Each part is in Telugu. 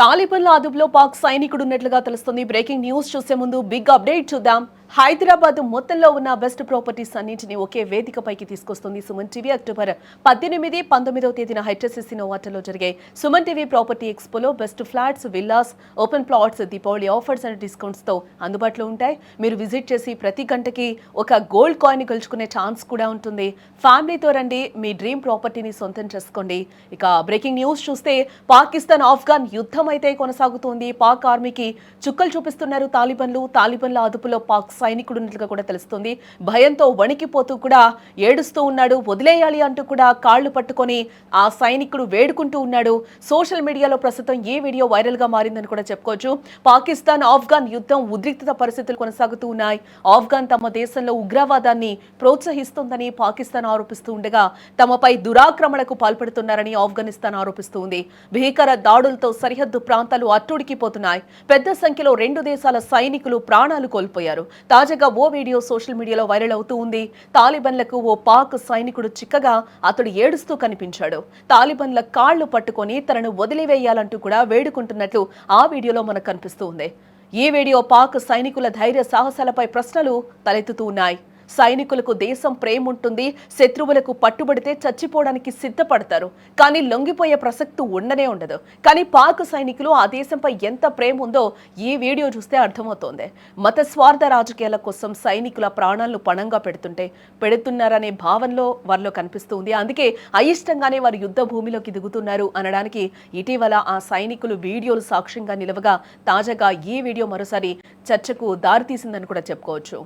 తాలిబన్ల అదుపులో పాక్ సైనికుడు ఉన్నట్లుగా తెలుస్తుంది. బ్రేకింగ్ న్యూస్ చూసే ముందు బిగ్ అప్డేట్ చూద్దాం. హైదరాబాద్ మొత్తంలో ఉన్న బెస్ట్ ప్రాపర్టీస్ అన్నింటినీ ఒకే వేదికపైకి తీసుకొస్తుంది సుమన్ టీవీ. అక్టోబర్ పద్దెనిమిది పంతొమ్మిదవ తేదీన హెచ్ఎస్సిసి నోవాటలో జరిగే Suman TV property ఎక్స్పోలో best flats villas open plots Deepavali offers and డిస్కౌంట్స్తో అందుబాటులో ఉంటాయి. మీరు విజిట్ చేసి ప్రతి గంటకి ఒక గోల్డ్ కాయిన్ గెలుచుకునే ఛాన్స్ కూడా ఉంటుంది. ఫ్యామిలీతో రండి మీ డ్రీమ్ ప్రాపర్టీని సొంతం చేసుకోండి. ఇక బ్రేకింగ్ న్యూస్ చూస్తే పాకిస్తాన్ ఆఫ్ఘాన్ యుద్ధం అయితే కొనసాగుతోంది. పాక్ ఆర్మీకి చుక్కలు చూపిస్తున్నారు తాలిబన్లు. తాలిబన్ల అదుపులో పాక్ సైనికుడు ఉన్నట్లుగా కూడా తెలుస్తుంది. భయంతో వణికిపోతూ కూడా ఏడుస్తూ ఉన్నాడు. వదిలేయాలి అంటూ కూడా కాళ్ళు పట్టుకొని ఆ సైనికుడు వేడుకుంటూ ఉన్నాడు. సోషల్ మీడియాలో ప్రస్తుతం ఈ వీడియో వైరల్గా మారిందని కూడా చెప్పుకోవచ్చు. పాకిస్తాన్ ఆఫ్ఘాన్ యుద్ధం ఉద్రిక్తత పరిస్థితులు కొనసాగుతూ ఉన్నాయి. ఆఫ్ఘాన్ తమ దేశంలో ఉగ్రవాదాన్ని ప్రోత్సహిస్తోందని పాకిస్తాన్ ఆరోపిస్తూ ఉండగా తమపై దురాక్రమణకు పాల్పడుతున్నారని ఆఫ్ఘనిస్తాన్ ఆరోపిస్తూ ఉంది. భీకర దాడులతో సరిహద్దు ప్రాంతాలు అట్టుడికిపోతున్నాయి పెద్ద సంఖ్యలో రెండు దేశాల సైనికులు ప్రాణాలు కోల్పోయారు. తాజాగా ఓ వీడియో సోషల్ మీడియాలో వైరల్ అవుతూ ఉంది. తాలిబన్లకు ఓ పాక్ సైనికుడు చిక్కగా అతడు ఏడుస్తూ కనిపించాడు. తాలిబన్ల కాళ్ళు పట్టుకొని తనను వదిలివేయాలంటూ కూడా వేడుకుంటున్నట్లు ఆ వీడియోలో మనకు కనిపిస్తూ ఉంది. ఈ వీడియో పాక్ సైనికుల ధైర్య సాహసాలపై ప్రశ్నలు తలెత్తుతూ ఉన్నాయి. సైనికులకు దేశం ప్రేముంటుంది శత్రువులకు పట్టుబడితే చచ్చిపోవడానికి సిద్ధపడతారు. కానీ లొంగిపోయే ప్రసక్తి ఉండనే ఉండదు. కానీ పాక్ సైనికులు ఆ దేశంపై ఎంత ప్రేమ ఉందో ఈ వీడియో చూస్తే అర్థమవుతోంది. మత స్వార్థ రాజకీయాల కోసం సైనికుల ప్రాణాలను పణంగా పెడుతుంటే పెడుతున్నారనే భావనలో వారిలో కనిపిస్తుంది. అందుకే అయిష్టంగానే వారు యుద్ధ భూమిలోకి దిగుతున్నారు అనడానికి ఇటీవల ఆ సైనికులు వీడియోలు సాక్ష్యంగా నిలవగా తాజాగా ఈ వీడియో మరోసారి చర్చకు దారితీసిందని కూడా చెప్పుకోవచ్చు.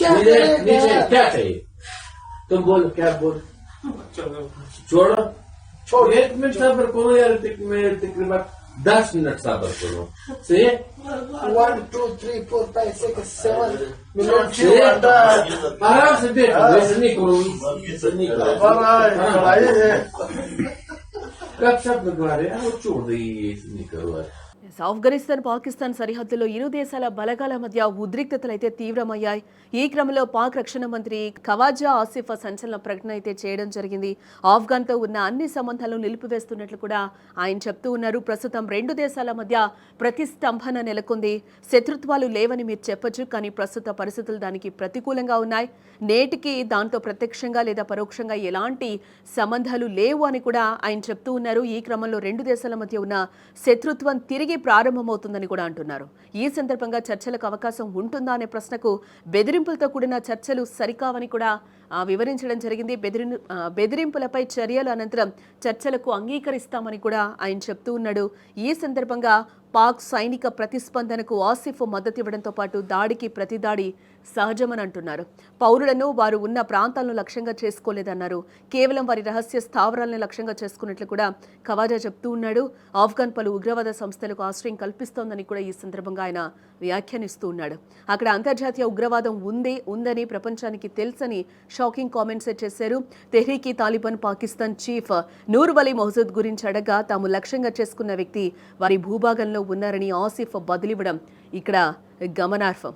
नीचे नीचे क्या? चाहिए? तुम बोलो क्या बोल? छोड़ो। छोड़ एक मिनट सबर करो यार मेरे तकरीबन दस मिनट सबर करो से one two three four five six seven minute आराम से देखो वैसे नहीं करो। वैसे नहीं करो कब सब लगवा रहे हैं वो छोड़ दो ये नहीं करो। यार ఆఫ్ఘనిస్తాన్ పాకిస్తాన్ సరిహద్దులో ఇరు దేశాల బలగాల మధ్య ఉద్రిక్తతలు అయితే తీవ్రమయ్యాయి. ఈ క్రమంలో పాక్ రక్షణ మంత్రి ఖవాజా ఆసిఫ్ సంచలన ప్రకటన అయితే చేయడం జరిగింది. ఆఫ్ఘన్తో ఉన్న అన్ని సంబంధాలను నిలిపివేస్తున్నట్లు కూడా ఆయన చెప్తూ ఉన్నారు. ప్రస్తుతం రెండు దేశాల మధ్య ప్రతిస్తంభన నెలకొంది. శత్రుత్వాలు లేవని మీరు చెప్పొచ్చు కానీ ప్రస్తుత పరిస్థితులు దానికి ప్రతికూలంగా ఉన్నాయి. నేటికి దాంతో ప్రత్యక్షంగా లేదా పరోక్షంగా ఎలాంటి సంబంధాలు లేవు అని కూడా ఆయన చెప్తూ ఉన్నారు. ఈ క్రమంలో రెండు దేశాల మధ్య ఉన్న శత్రుత్వం తిరిగి ప్రారంభమవుతుందని కూడా అంటున్నారు. ఈ సందర్భంగా చర్చలకు అవకాశం ఉంటుందా అనే ప్రశ్నకు బెదిరింపులతో కూడిన చర్చలు సరికావని కూడా వివరించడం జరిగింది. బెదిరి బెదిరింపులపై చర్యల అనంతరం చర్చలకు అంగీకరిస్తామని కూడా ఆయన చెప్తూ ఉన్నాడు. ఈ సందర్భంగా పాక్ సైనిక ప్రతిస్పందనకు ఆసిఫ్ మద్దతు ఇవ్వడంతో పాటు దాడికి ప్రతిదాడి సహజమని అంటున్నారు. పౌరులను వారు ఉన్న ప్రాంతాలను లక్ష్యంగా చేసుకోలేదన్నారు. కేవలం వారి రహస్య స్థావరాలను లక్ష్యంగా చేసుకున్నట్లు కూడా ఖవాజా చెప్తూ ఉన్నాడు. ఆఫ్ఘన్ పలు ఉగ్రవాద సంస్థలకు ఆశ్రయం కల్పిస్తోందని కూడా ఈ సందర్భంగా ఆయన వ్యాఖ్యానిస్తూ ఉన్నాడు. అక్కడ అంతర్జాతీయ ఉగ్రవాదం ఉంది ఉందని ప్రపంచానికి తెలుసని షాకింగ్ కామెంట్స్ చేశారు. తెహ్రీకి తాలిబాన్ పాకిస్తాన్ చీఫ్ నూర్ వలీ మహజూద్ గురించి అడగా తాము లక్ష్యంగా చేసుకున్న వ్యక్తి వారి భూభాగంలో ఉన్నారని ఆసిఫ్ బదిలివ్వడం ఇక్కడ గమనార్హం.